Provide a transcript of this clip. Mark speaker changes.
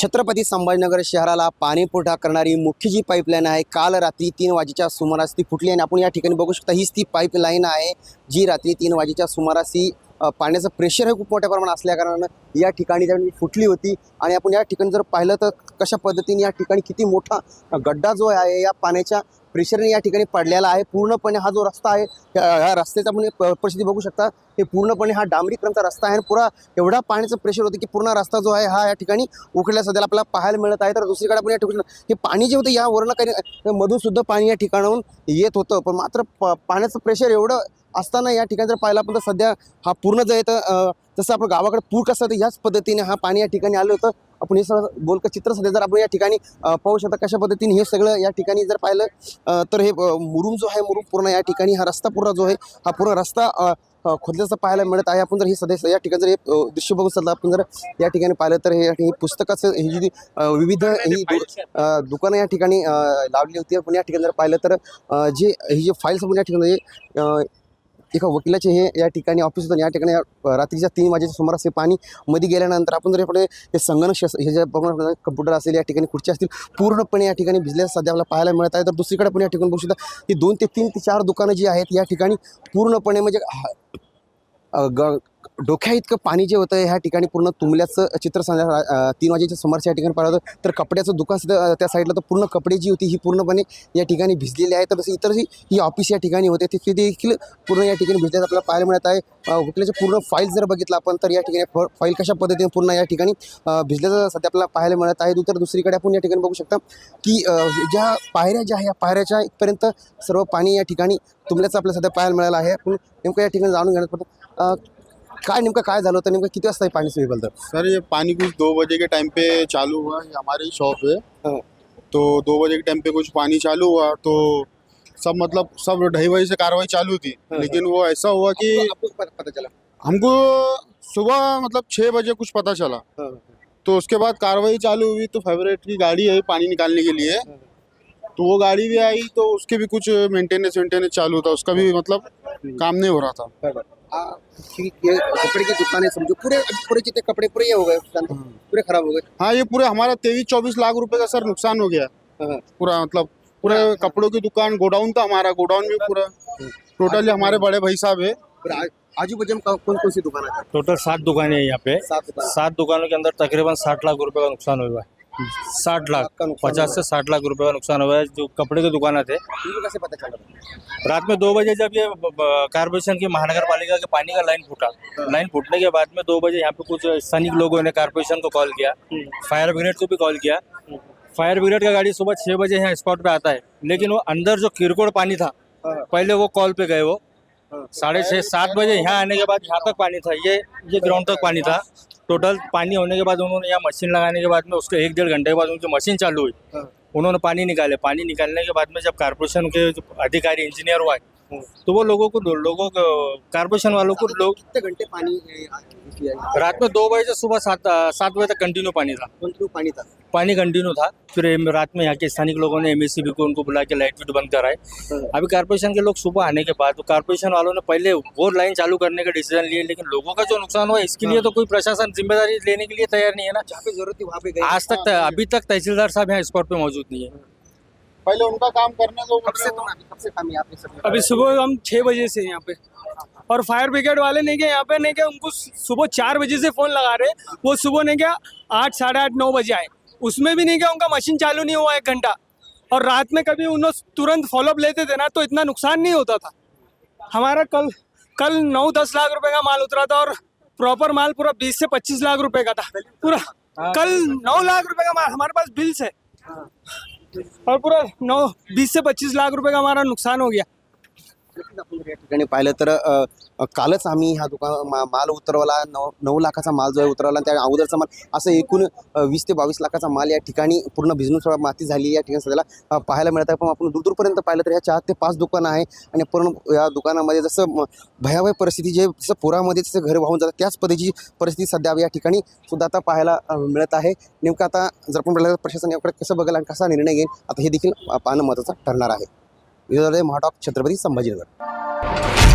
Speaker 1: छत्रपती संभाजीनगर शहराला पाणी पुरवठा करणारी मुख्य जी पाईपलाईन आहे काल रात्री तीन वाजेच्या सुमारास ती फुटली आणि आपण या ठिकाणी बघू शकता हीच ती पाईपलाईन आहे जी रात्री तीन वाजेच्या सुमारास ही पाण्याचं प्रेशर हे खूप मोठ्या प्रमाणात असल्याकारणानं या ठिकाणी ज्यावेळी फुटली होती. आणि आपण या ठिकाणी जर पाहिलं तर कशा पद्धतीने या ठिकाणी किती मोठा गड्डा जो आहे या पाण्याच्या प्रेशरने या ठिकाणी पडलेला आहे. पूर्णपणे हा जो रस्ता आहे ह्या रस्त्याचा आपण परिस्थिती बघू शकता. हे पूर्णपणे हा डांबरीकरणचा रस्ता आहे आणि पुरा एवढा पाण्याचं प्रेशर होतं की पूर्ण रस्ता जो आहे हा या ठिकाणी उखडल्या सध्याला आपल्याला पाहायला मिळत आहे. तर दुसरीकडे आपण या ठिकाणी हे पाणी जे होतं या काही मधूनसुद्धा पाणी या ठिकाणाहून येत होतं. पण मात्र प- पाण्याचं प्रेशर एवढं असताना या ठिकाणी जर पाहिलं आपण तर सध्या हा पूर्ण जे येतं जसं आपण गावाकडे पूर कसं तर ह्याच पद्धतीने हा पाणी या ठिकाणी आलं होतं. आपण हे सगळं बोलकं चित्र सध्या जर आपण या ठिकाणी पाहू शकता कशा पद्धतीने हे सगळं या ठिकाणी जर पाहिलं तर हे मुरुम जो आहे मुरुम पूर्ण या ठिकाणी हा रस्ता पूर्ण जो आहे हा पूर्ण रस्ता खोदल्याचं पाहायला मिळत आहे. आपण जर हे सध्या या ठिकाणी जर हे दृश्य बघू शकता आपण जर या ठिकाणी पाहिलं तर हे पुस्तकाचं ही जी विविध ही दुकानं या ठिकाणी लावली होती. आपण या ठिकाणी जर पाहिलं तर जे ही जे फाईल्स आपण या ठिकाणी एका वकिलाचे हे या ठिकाणी ऑफिस होतं आणि या ठिकाणी रात्रीच्या तीन वाजेच्या सुमारास हे पाणी मध्ये गेल्यानंतर आपण जर पुढे हे संगणक हे जे कम्प्युटर असेल या ठिकाणी खुर्ची असतील पूर्णपणे या ठिकाणी भिजल्याचं सध्या आपल्याला पाहायला मिळत आहे. तर दुसरीकडे पण या ठिकाणी बघू शकता की दोन ते तीन ते चार दुकानं जी आहेत या ठिकाणी पूर्णपणे म्हणजे हा- ग डोक्या इतकं पाणी जे होतं ह्या ठिकाणी पूर्ण तुंबल्याचं चित्र संध्या तीन वाजेच्या समोरच्या या ठिकाणी पाहिलं होतं. तर कपड्याचं दुकान सुद्धा त्या साईडला तर पूर्ण कपडे जी होती ही पूर्णपणे या ठिकाणी भिजलेली आहे. तर तसं इतर ही ऑफिस या ठिकाणी होते. ते देखील पूर्ण या ठिकाणी भिजल्याचं आपल्याला पाहायला मिळत आहे. अ, पूर्ण फाईल जर बघितलं आपण तर या ठिकाणी फाईल कशा पद्धतीने पूर्ण या ठिकाणी भिजल्याचं सध्या आपल्याला पाहायला मिळत आहे. तर दुसरीकडे आपण या ठिकाणी बघू शकता की ज्या पायऱ्या ज्या आहे या पायऱ्याच्या इथपर्यंत सर्व पाणी या ठिकाणी तुंबल्याचं आपल्याला सध्या पाहायला मिळालं आहे. आपण नेमकं या ठिकाणी जाणून घेण्यात पडतं काय नेमकं काय झालं होतं? नेमकं किती वाजता हे पाणी सुरू झालं
Speaker 2: सर ये पानी कुछ दो बजे के टाइम पे चालू हुआ ये हमारी ही शॉप है
Speaker 1: हाँ।
Speaker 2: तो दो बजे के टाइम पे कुछ पानी चालू हुआ तो सब मतलब सब ढाई बजे से कार्रवाई चालू थी।
Speaker 1: हाँ।
Speaker 2: लेकिन वो ऐसा हुआ कि
Speaker 1: आपको पता पता चला?
Speaker 2: हमको सुबह मतलब छः बजे कुछ पता चला।
Speaker 1: हाँ,
Speaker 2: तो उसके बाद कार्रवाई चालू हुई तो फेवरेट की गाड़ी है पानी निकालने के लिए। तो वो गाड़ी भी आई तो उसके भी कुछ मेंटेनेंस वेंटेनेंस चालू था उसका भी मतलब काम नहीं हो रहा था।
Speaker 1: आ, ठीक ये कपड़े की दुकान है समझो। पूरे पूरे जितने कपड़े पूरे ये हो गए पूरे खराब हो गए।
Speaker 2: हाँ ये पूरे हमारा तेईस चौबीस लाख रुपए का सर नुकसान हो गया
Speaker 1: हाँ,
Speaker 2: पूरा मतलब पूरे कपड़ों की दुकान गोडाउन था हमारा गोडाउन भी पूरा। टोटली हमारे बड़े भाई साहब है।
Speaker 1: आजू बाजू में कौन कौन सी दुकान है?
Speaker 3: टोटल सात दुकानें हैं यहाँ पे।
Speaker 1: सात दुकानों।
Speaker 3: के अंदर तकरीबन साठ लाख रुपए का नुकसान हुआ है। साठ लाख पचास से साठ लाख रुपए का नुकसान हुआ है जो कपड़े की दुकान थे।
Speaker 1: कैसे पता चला?
Speaker 3: रात में दो बजे जब ये कारपोरेशन की महानगर पालिका के पानी का लाइन फूटा। लाइन फूटने के बाद में दो बजे यहाँ पे कुछ स्थानिक लोगों ने कारपोरेशन को कॉल किया फायर ब्रिगेड को भी कॉल किया। फायर ब्रिगेड का गाड़ी सुबह छह बजे यहाँ स्पॉट पे आता है लेकिन वो अंदर जो किरकोड़ पानी था
Speaker 1: हाँ,
Speaker 3: पहले वो कॉल पे गए वो।
Speaker 1: हाँ।
Speaker 3: साढ़े छः सात बजे यहाँ आने के बाद यहाँ तक पानी था ये ये ग्राउंड तक पानी था। टोटल पानी होने के बाद उन्होंने यहाँ मशीन लगाने के बाद में उसके एक डेढ़ घंटे के बाद उनकी मशीन चालू हुई।
Speaker 1: हाँ,
Speaker 3: उन्होंने पानी निकाले। पानी निकालने के बाद में जब कारपोरेशन के जो अधिकारी इंजीनियर हुआ तो वो लोगों को लोगों को कारपोरेशन वालों को लोग
Speaker 1: कितने घंटे पानी है?
Speaker 3: रात में दो बजे से सुबह सात सात बजे तक कंटिन्यू पानी था।
Speaker 1: कंटिन्यू पानी था।
Speaker 3: पानी कंटिन्यू था। फिर रात में यहाँ के स्थानीय लोगों ने एम को उनको बुला के लाइट विट बंद कराए।
Speaker 1: हाँ,
Speaker 3: अभी कारपोरेशन के लोग सुबह आने के बाद तो कारपोरेशन वालों ने पहले वो लाइन चालू करने का डिसीज़न लिए लेकिन लोगों का जो नुकसान हुआ इसके लिए तो कोई प्रशासन ज़िम्मेदारी लेने के लिए तैयार नहीं है ना।
Speaker 1: जहाँ पे ज़रूरत थी वहाँ पे
Speaker 3: आज तक अभी तक तहसीलदार साहब यहाँ स्पॉट पे मौजूद नहीं है।
Speaker 2: पहले उनका काम करने दो
Speaker 1: कब से तुम अभी कब से काम है आपने सब
Speaker 4: अभी सुबह हम छः बजे से यहाँ पे। और फायर ब्रिगेड वाले नहीं क्या यहाँ पे नहीं क्या उनको सुबह चार बजे से फ़ोन लगा रहे। वो सुबह नहीं क्या आठ साढ़े आठ नौ बजे आए। उसमें भी नहीं क्या उनका मशीन चालू नहीं हुआ एक घंटा। और रात में कभी उन्होंने तुरंत फॉलोअप लेते थे ना तो इतना नुकसान नहीं होता था। हमारा कल कल नौ दस लाख रुपए का माल उतरा था और प्रॉपर माल पूरा बीस से पच्चीस लाख रुपए का था। पूरा कल नौ लाख रुपए का माल हमारे पास बिल्स है। और पूरा नौ बीस से पच्चीस लाख रुपए का हमारा नुकसान हो गया।
Speaker 1: नक्कीच आपण जर या ठिकाणी पाहिलं तर अ, कालच आम्ही ह्या दुकान मा- माल उतरवला नऊ नऊ लाखाचा माल जो आहे उतरवला त्या अगोदरचा माल असं एकूण अ, वीस ते बावीस लाखाचा माल या ठिकाणी पूर्ण बिझनेस माती झाली या ठिकाणी सध्याला अ, पाहायला मिळत आहे. पण आपण दूरदूरपर्यंत पाहिलं तर ह्या चार ते पाच दुकानं आहे आणि पूर्ण या दुकानामध्ये जसं म- भयावह परिस्थिती जे जसं पुरामध्ये जसं घर वाहून जातं त्याच पद्धतीची परिस्थिती सध्या या ठिकाणी सुद्धा आता पाहायला अ, मिळत आहे. नेमकं आता जर आपण पाहिलं तर प्रशासन याकडे कसं बघेल आणि कसा निर्णय घेईल आता हे देखील पाहणं महत्त्वाचं ठरणार आहे. महाटॉक छत्रपती संभाजीनगर.